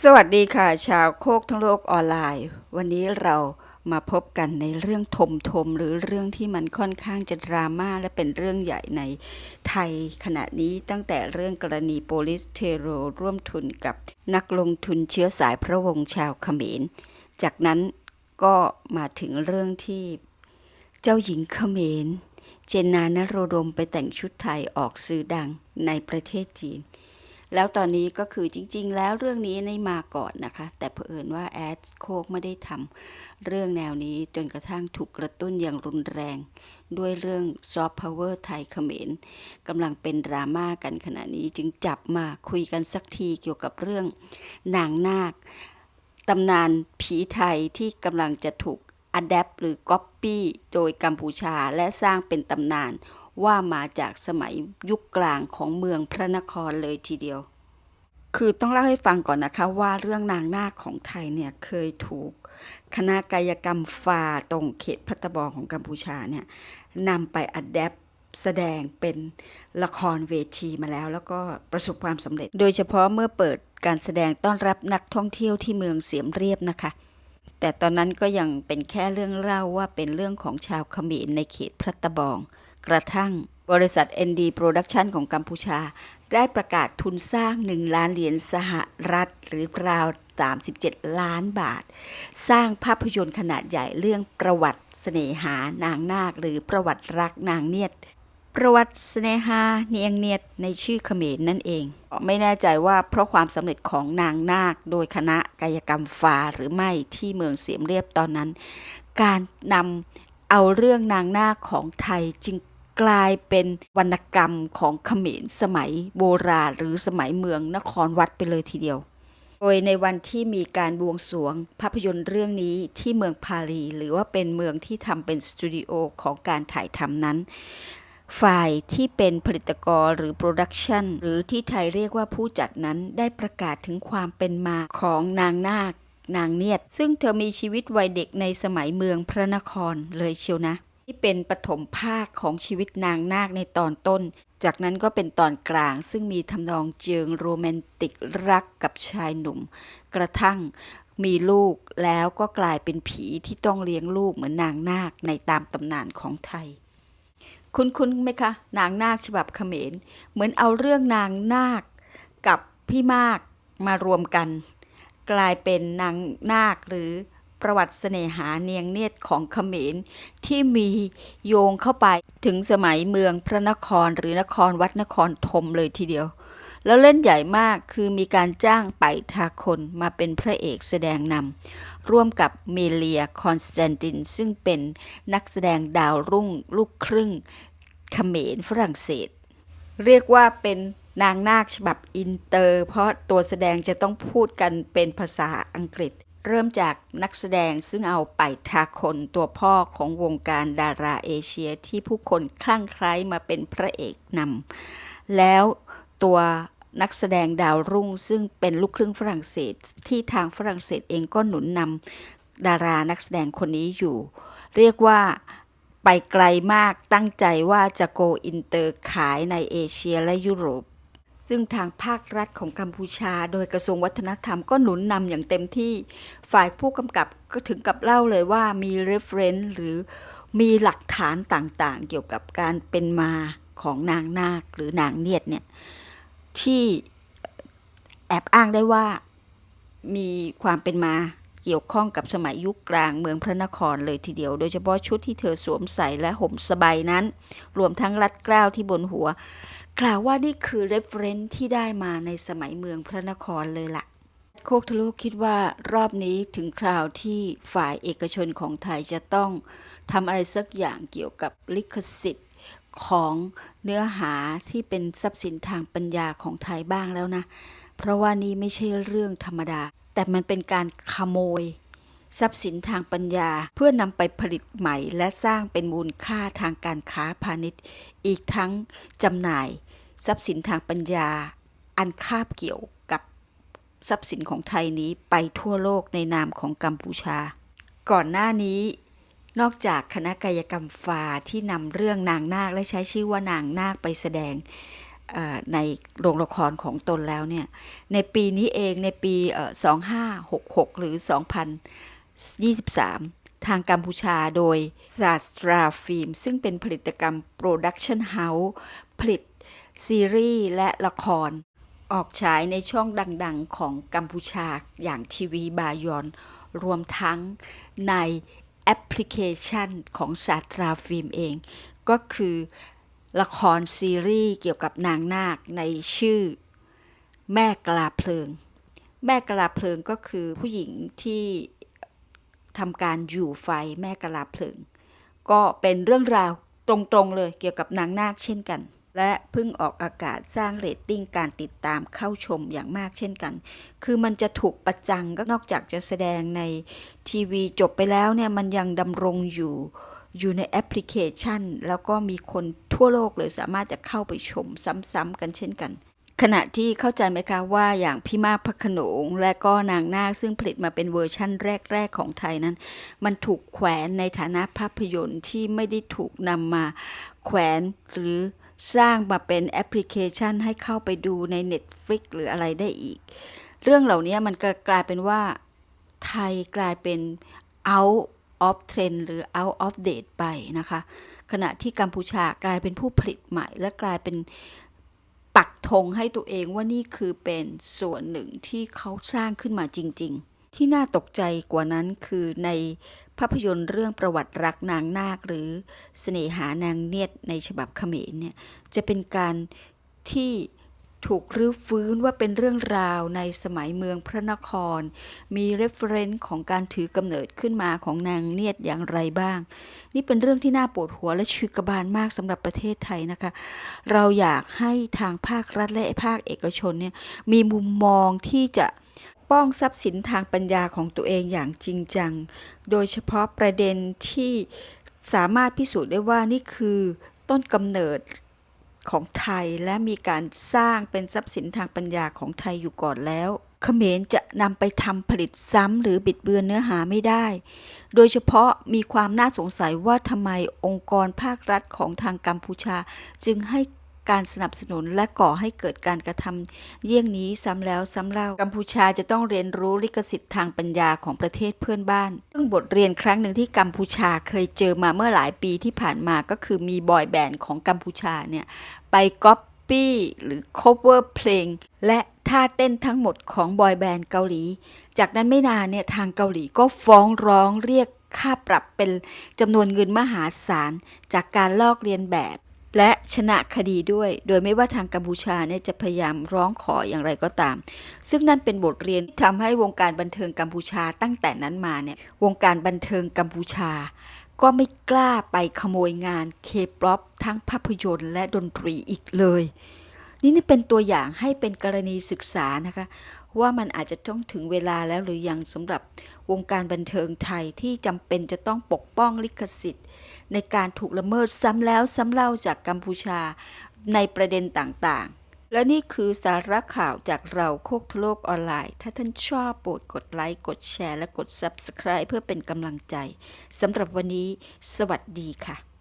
สวัสดีค่ะ ชาวโคกทั้งโลกออนไลน์ วันนี้เรามาพบกันในเรื่องทมทมหรือเรื่องที่มันค่อนข้างจะดราม่าและเป็นเรื่องใหญ่ในไทยขณะนี้ตั้งแต่เรื่องกรณีโปลิสเทโรร่วมทุนกับนักลงทุนเชื้อสายพระวงศ์ชาวเขมร จากนั้นก็มาถึงเรื่องที่เจ้าหญิงเขมร เจนนานโรดมไปแต่งชุดไทยออกสื่อดังในประเทศจีน แล้วตอนนี้ก็คือจริง ๆ แล้วเรื่องนี้ในมาก่อนนะคะ แต่เผอิญว่าแอดโคกไม่ได้ทำเรื่องแนวนี้จนกระทั่งถูกกระตุ้นอย่างรุนแรง ด้วยเรื่องซอฟต์พาวเวอร์ไทยเขมรกำลังเป็นดราม่ากันขณะนี้จึงจับมาคุยกันสักทีเกี่ยวกับเรื่องนางนาคตำนานผีไทยที่กำลังจะถูกอัดแอปหรือก๊อปปี้โดยกัมพูชาและสร้างเป็นตำนาน ว่ามาจากสมัยยุคกลางของเมืองพระนครเลยทีเดียว คือต้องเล่าให้ฟังก่อนนะคะว่าเรื่องนางนาคของไทยเนี่ยเคยถูก คณะกายกรรมฟาตรงเขตพัตบองของกัมพูชาเนี่ยนำไปอัดแอปแสดงเป็นละครเวทีมาแล้ว แล้วก็ประสบความสำเร็จ โดยเฉพาะเมื่อเปิดการแสดงต้อนรับนักท่องเที่ยวที่เมืองเสียมเรียบนะคะ แต่ตอนนั้นก็ยังเป็นแค่เรื่องเล่าว่าเป็นเรื่องของชาวเขมรในเขตพระตะบอง กระทั่งบริษัท ND Production ของกัมพูชา ได้ประกาศทุนสร้าง 1 ล้านเหรียญสหรัฐหรือราว 37 ล้านบาท สร้างภาพยนตร์ขนาดใหญ่เรื่องประวัติเสน่หานางนาค หรือประวัติรักนางเนียด ประวัติเสน่หาเนียงเนียดในชื่อเขมรนั่นเอง ไม่แน่ใจว่าเพราะความสำเร็จของนางนาค โดยคณะกายกรรมฟาหรือไม่ที่เมืองเสียมเรียบตอนนั้น การนำเอาเรื่องนางนาคของไทยจึง กลายเป็นวรรณกรรมของเขมรสมัยโบราณหรือสมัยเมืองนครวัดไปเลยทีเดียว โดยในวันที่มีการบวงสรวงภาพยนตร์เรื่องนี้ที่เมืองพาลีหรือว่าเป็นเมืองที่ทำเป็นสตูดิโอของการถ่ายทำนั้นฝ่ายที่เป็นผลิตกรหรือโปรดักชันหรือที่ไทยเรียกว่าผู้จัดนั้นได้ประกาศถึงความเป็นมาของนางนาคนางเนียด ซึ่งเธอมีชีวิตวัยเด็กในสมัยเมืองพระนครเลยเชียวนะ ที่เป็นปฐมภาคของชีวิตนางนาคในตอนต้น จากนั้นก็เป็นตอนกลางซึ่งมีทำนองเจิงโรแมนติกรักกับชายหนุ่ม กระทั่งมีลูกแล้วก็กลายเป็นผีที่ต้องเลี้ยงลูกเหมือนนางนาคในตามตำนานของไทย คุ้นๆไหมคะ นางนาคฉบับเขมร เหมือนเอาเรื่องนางนาคกับพี่มากมารวมกัน กลายเป็นนางนาคหรือ ประวัติเสน่หาเนียงเนียดของเขมร ที่มีโยงเข้าไปถึงสมัยเมืองพระนครหรือนครวัดนครธมเลยทีเดียว แล้วเล่นใหญ่มากคือมีการจ้างไปทาคนมาเป็นพระเอกแสดงนำร่วมกับเมเลียคอนสแตนติน ซึ่งเป็นนักแสดงดาวรุ่งลูกครึ่งเขมรฝรั่งเศส เรียกว่าเป็นนางนาคฉบับอินเตอร์ เพราะตัวแสดงจะต้องพูดกันเป็นภาษาอังกฤษ เริ่มจากนักแสดงซึ่งเอาไปทาคนตัวพ่อของวงการดาราเอเชียที่ผู้คนคลั่งไคล้มาเป็นพระเอกนำแล้วตัวนักแสดงดาวรุ่งซึ่งเป็นลูกครึ่งฝรั่งเศส ที่ทางฝรั่งเศสเองก็หนุนนำดารานักแสดงคนนี้อยู่ เรียกว่าไปไกลมากตั้งใจว่าจะโกอินเตอร์ขายในเอเชียและยุโรป ซึ่งทางภาครัฐของกัมพูชา โดยกระทรวงวัฒนธรรมก็หนุนนำอย่างเต็มที่ ฝ่ายผู้กำกับก็ถึงกับเล่าเลยว่ามี reference หรือมีหลักฐานต่างๆ เกี่ยวกับการเป็นมาของนางนาคหรือนางเนียดเนี่ยที่แอบอ้างได้ว่ามีความเป็นมาเกี่ยวข้องกับสมัยยุคกลางเมืองพระนครเลยทีเดียว โดยเฉพาะชุดที่เธอสวมใส่และห่มสบายนั้น รวมทั้งรัดเกล้าวที่บนหัว กล่าวว่านี่คือ reference ที่ได้มาในสมัยเมืองพระนครเลยล่ะ โคกทะลุคิดว่ารอบนี้ถึงคราวที่ฝ่ายเอกชนของไทยจะต้องทำอะไรสักอย่างเกี่ยวกับลิขสิทธิ์ของเนื้อหาที่เป็นทรัพย์สินทางปัญญาของไทยบ้างแล้วนะ เพราะว่านี่ไม่ใช่เรื่องธรรมดา แต่มันเป็นการขโมย ทรัพย์สินทางปัญญาเพื่อนำไปผลิตใหม่ และสร้างเป็นมูลค่าทางการค้าพาณิชย์ อีกทั้งจำหน่าย ทรัพย์สินทางปัญญา อันคาบเกี่ยวกับทรัพย์สินของไทยนี้ไปทั่วโลกในนามของกัมพูชา ก่อนหน้านี้นอกจากคณะกายกรรมฟาที่นำเรื่องนางนาคและใช้ชื่อว่านางนาคไปแสดงในโรงละครของตนแล้วเนี่ย ในปีนี้เองในปีเอ่อ2566 หรือ 23 ทางกัมพูชาโดยศาสตราฟิล์ม ซึ่งเป็นผลิตกรรมโปรดักชันเฮาส์ผลิต ซีรีส์และละคร ออกฉายในช่องดังๆของกัมพูชาอย่างทีวีบายอน รวมทั้งในแอปพลิเคชันของศาสตราฟิล์มเอง ก็คือละครซีรีส์เกี่ยวกับนางนาคในชื่อ แม่กลาเพลิง แม่กลาเพลิงก็คือผู้หญิงที่ ทำการอยู่ไฟแม่กะลาเพลิง ก็เป็นเรื่องราวตรงๆเลยเกี่ยวกับนางนาคเช่นกัน และเพิ่งออกอากาศสร้างเรตติ้งการติดตามเข้าชมอย่างมากเช่นกัน คือมันจะถูกประจังก็นอกจากจะแสดงในทีวีจบไปแล้วเนี่ยมันยังดำรงอยู่อยู่ในแอปพลิเคชัน แล้วก็มีคนทั่วโลกเลยสามารถจะเข้าไปชมซ้ำๆกันเช่นกัน ขณะที่เข้าใจไหมคะว่าอย่างพี่มากพระขนง และก็นางนาคซึ่งผลิตมาเป็นเวอร์ชั่นแรก ๆ ของไทยนั้น มันถูกแขวนในฐานะภาพยนตร์ที่ไม่ได้ถูกนำมาแขวนหรือสร้างมาเป็นแอปพลิเคชันให้เข้าไปดูใน Netflix หรืออะไรได้อีก เรื่องเหล่านี้มันก็กลายเป็นว่าไทยกลายเป็น out of trend หรือ out of date ไปนะคะ ขณะที่กัมพูชากลายเป็นผู้ผลิตใหม่ และกลายเป็น ปักธงให้ตัวเองว่านี่คือเป็นส่วนหนึ่งที่เขาสร้างขึ้นมาจริง ๆ ที่น่าตกใจกว่านั้นคือในภาพยนตร์เรื่องประวัติรักนางนาคหรือเสน่หานางเนียดในฉบับเขมรเนี่ยจะเป็นการที่ ถูกรื้อฟื้นว่าเป็นเรื่องราวในสมัยเมืองพระนคร มี reference ของการถือกำเนิดขึ้นมาของนางเนียดอย่างไรบ้าง นี่เป็นเรื่องที่น่าปวดหัวและชึกบาลมากสำหรับประเทศไทยนะคะ เราอยากให้ทางภาครัฐและภาคเอกชนเนี่ยมีมุมมองที่จะป้องทรัพย์สินทางปัญญาของตัวเองอย่างจริงจัง โดยเฉพาะประเด็นที่สามารถพิสูจน์ได้ว่านี่คือต้นกำเนิด ของไทยและมีการสร้างเป็นทรัพย์สินทางปัญญาของไทยอยู่ก่อนแล้ว เขมรจะนำไปทำผลิตซ้ำหรือบิดเบือนเนื้อหาไม่ได้ โดยเฉพาะมีความน่าสงสัยว่าทำไมองค์กรภาครัฐของทางกัมพูชา จึงให้ การสนับสนุนและก่อให้เกิดการกระทำเยี่ยงนี้ซ้ำแล้วซ้ำเล่ากัมพูชาจะต้องเรียนรู้ลิขสิทธิ์ทางปัญญาของประเทศเพื่อนบ้าน ซึ่งบทเรียนครั้งหนึ่งที่กัมพูชาเคยเจอมาเมื่อหลายปีที่ผ่านมาก็คือมีบอยแบนด์ของกัมพูชาเนี่ยไปก๊อปปี้หรือ cover เพลง และท่าเต้นทั้งหมดของบอยแบนด์เกาหลี จากนั้นไม่นานเนี่ยทางเกาหลีก็ฟ้องร้องเรียกค่าปรับเป็นจำนวนเงินมหาศาลจากการลอกเลียนแบบ และชนะคดีด้วย โดยไม่ว่าทางกัมพูชาเนี่ยจะพยายามร้องขออย่างไรก็ตาม ซึ่งนั่นเป็นบทเรียนที่ทำให้วงการบันเทิงกัมพูชาตั้งแต่นั้นมาเนี่ยวงการบันเทิงกัมพูชา ก็ไม่กล้าไปขโมยงานเคป๊อปทั้งภาพยนตร์และดนตรีอีกเลย นี่เป็นตัวอย่างให้เป็นกรณีศึกษานะคะ ว่ามันอาจจะต้องถึงเวลาแล้วหรือยังสำหรับวงการบันเทิงไทยที่จำเป็นจะต้องปกป้องลิขสิทธิ์ ในการถูกละเมิดซ้ำแล้วซ้ำเล่าจากกัมพูชาในประเด็นต่างๆ และนี่คือสาระข่าวจากเราโคกทโลกออนไลน์ ถ้าท่านชอบโปรดกดไลค์ กดแชร์ และกด Subscribe เพื่อเป็นกำลังใจสำหรับวันนี้ สวัสดีค่ะ